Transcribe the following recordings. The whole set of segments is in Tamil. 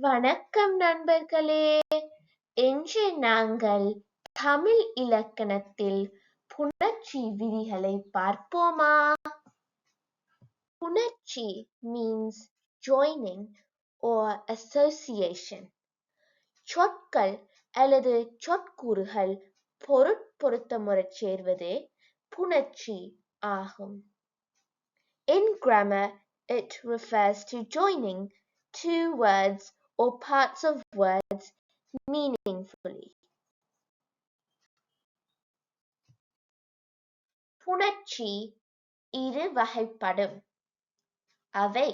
வணக்கம் நண்பர்களே. இன்று நாங்கள் தமிழ் இலக்கணத்தில் புணர்ச்சி விதிகளை பார்ப்போமா? புணர்ச்சி மீன்ஸ் ஜாயினிங் ஓர் அசோசியேஷன் சொற்கள் அல்லது சொற்கூறுகள் பொருட்பொருத்தமுறச் சேர்வதே புணர்ச்சி ஆகும். In grammar, it refers to joining two words or parts of words meaningfully. புணர்ச்சி இரு வகைப்படும் அவை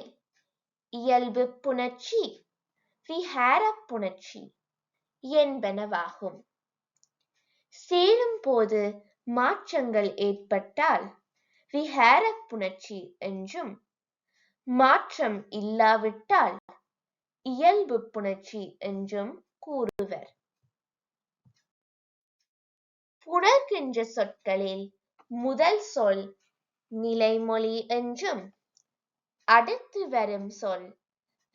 இயல்பு புணர்ச்சி விகாரப் புணர்ச்சி என்பனவாகும் சேரும்போது மாற்றங்கள் ஏற்பட்டால் விகாரப் புணர்ச்சி என்றும் மாற்றம் இல்லாவிட்டால் இயல்பு புணர்ச்சி என்றும் கூறுவர். புணர்கின்ற சொற்களில் முதல் சொல் நிலைமொழி என்றும் அடுத்து வரும் சொல்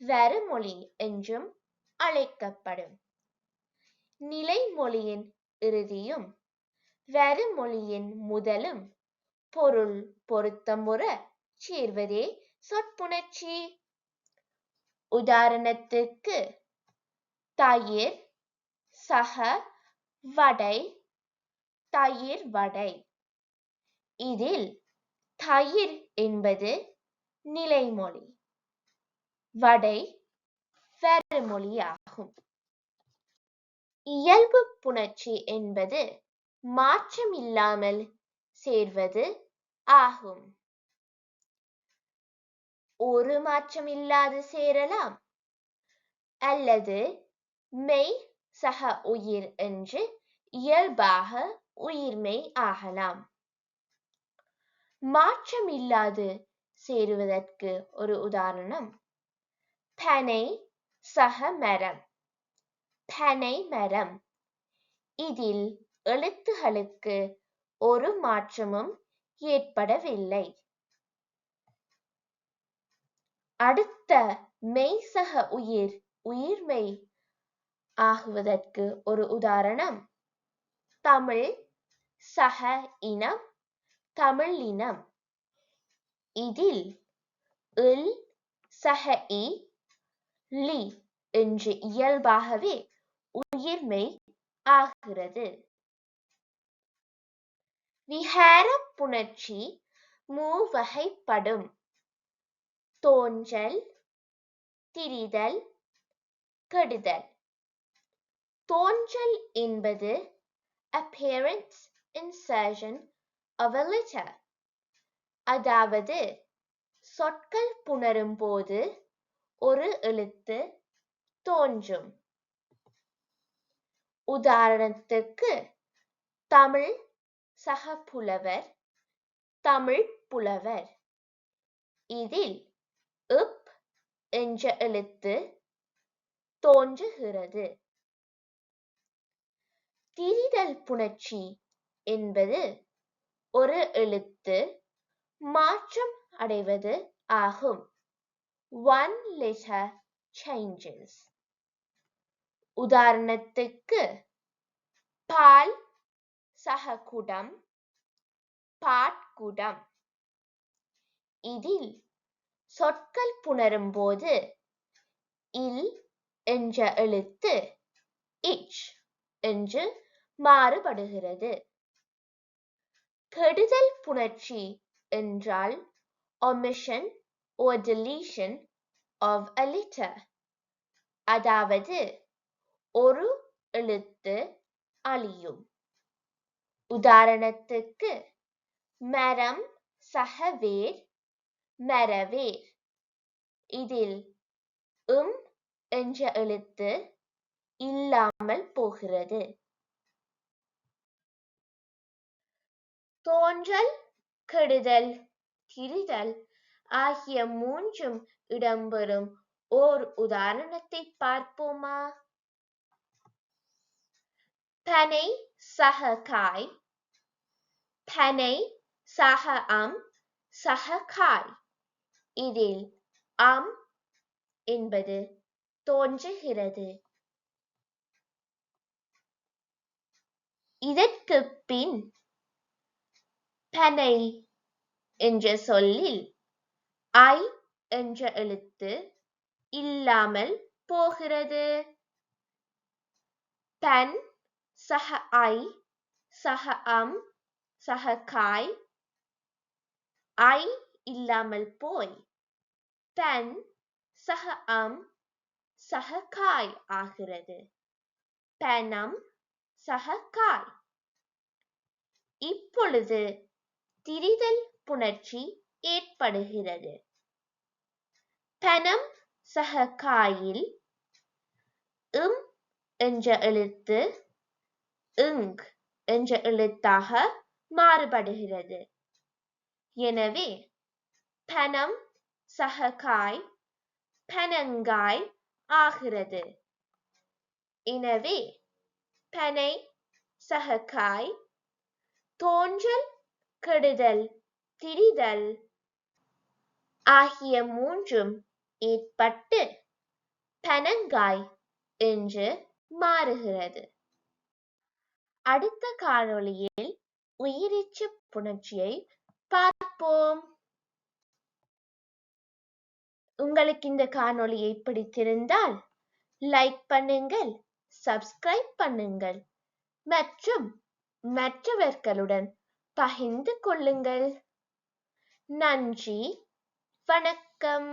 வருமொழி என்றும் அழைக்கப்படும். நிலைமொழியின் இறுதியும் வருமொழியின் முதலும் பொருள் பொருத்தமுற சேர்வதே சொற்புணர்ச்சி. உதாரணத்துக்கு தயிர் சக வடை தயிர் வடை. இதில் தயிர் என்பது நிலைமொழி. வடை வருமொழியாகும் இயல்பு புணர்ச்சி என்பது மாற்றமில்லாமல் சேர்வது ஆகும். ஒரு மாற்றமில்லாது சேரலாம். அல்லது மெய் சக உயிர் என்று இயல்பாக உயிர்மெய் ஆகலாம். மாற்றமில்லாது சேருவதற்கு ஒரு உதாரணம். பனை சக மரம். பனை மரம். இதில் எழுத்துகளுக்கு ஒரு மாற்றமும் ஏற்படவில்லை. அடுத்த மெய்சக உயிர் உயிர்மெய் ஆகுவதற்கு ஒரு உதாரணம். தமிழ் சக இனம் தமிழ் இனம். இதில் இல் சக இ லி என்று இயல்பாகவே உயிர்மெய் ஆகிறது. விஹார புணர்ச்சி மூவகைப்படும். தோன்றல் திரிதல் கெடுதல். தோன்றல் என்பது appearance insertion of a letter. அதாவது சொற்கள் புணரும் போது ஒரு எழுத்து தோன்றும். உதாரணத்துக்கு தமிழ் சக புலவர் தமிழ் புலவர். இதில் இப் என்ற எழுத்து தோன்றுகிறது திரிதல் புணர்ச்சி என்பது ஒரு எழுத்து மாற்றம் அடைவது ஆகும். One letter changes. உதாரணத்துக்கு பால் சககுடம் பாட்குடம். இதில் சொற்கள் புணரும் போது இல் என்ற எழுத்து இச் என்று மாறுபடுகிறது. கெடுதல் புணர்ச்சி என்றால் omission or deletion of a letter. அதாவது ஒரு எழுத்து அழியும். உதாரணத்துக்கு மரம் சகவேர் மரவேர் இதில் உம் என்ற எழுத்து இல்லாமல் போகிறது. தோன்றல் கெடுதல் திரிதல் ஆகிய மூன்றும் இடம்பெறும். ஓர் உதாரணத்தை பார்ப்போமா? பனை சக காய். பனை சக அம் சக காய். இதில் அம் என்பது தோன்றுகிறது. இதற்குப் பின் பனை என்ற சொல்லில் ஐ என்ற எழுத்து இல்லாமல் போகிறது. பன் சக ஐ சக அம் சக காய் ஐ இல்லாமல் போய் தன் சக அம் சக காய் ஆகிறது. பனம் சக காய். இப்பொழுது திரிதல் புணர்ச்சி ஏற்படுகிறது. பெனம் சக காயில் இம் என்ற எழுத்து இங் என்ற எழுத்தாக மாறுபடுகிறது. எனவே பணம் சககாய் பனங்காய் ஆகிறது. எனவே பனை சககாய் தோன்றல் கெடுதல் திரிதல் ஆகிய மூன்றும் ஏற்பட்டு பனங்காய் என்று மாறுகிறது. அடுத்த காணொளியில் உயிரிச்சு புணர்ச்சியை பார்ப்போம். உங்களுக்கு இந்த காணொளியை பிடித்திருந்தால் லைக் பண்ணுங்கள் சப்ஸ்கிரைப் பண்ணுங்கள் மற்றும் மற்றவர்களுடன் பகிர்ந்து கொள்ளுங்கள். நன்றி வணக்கம்.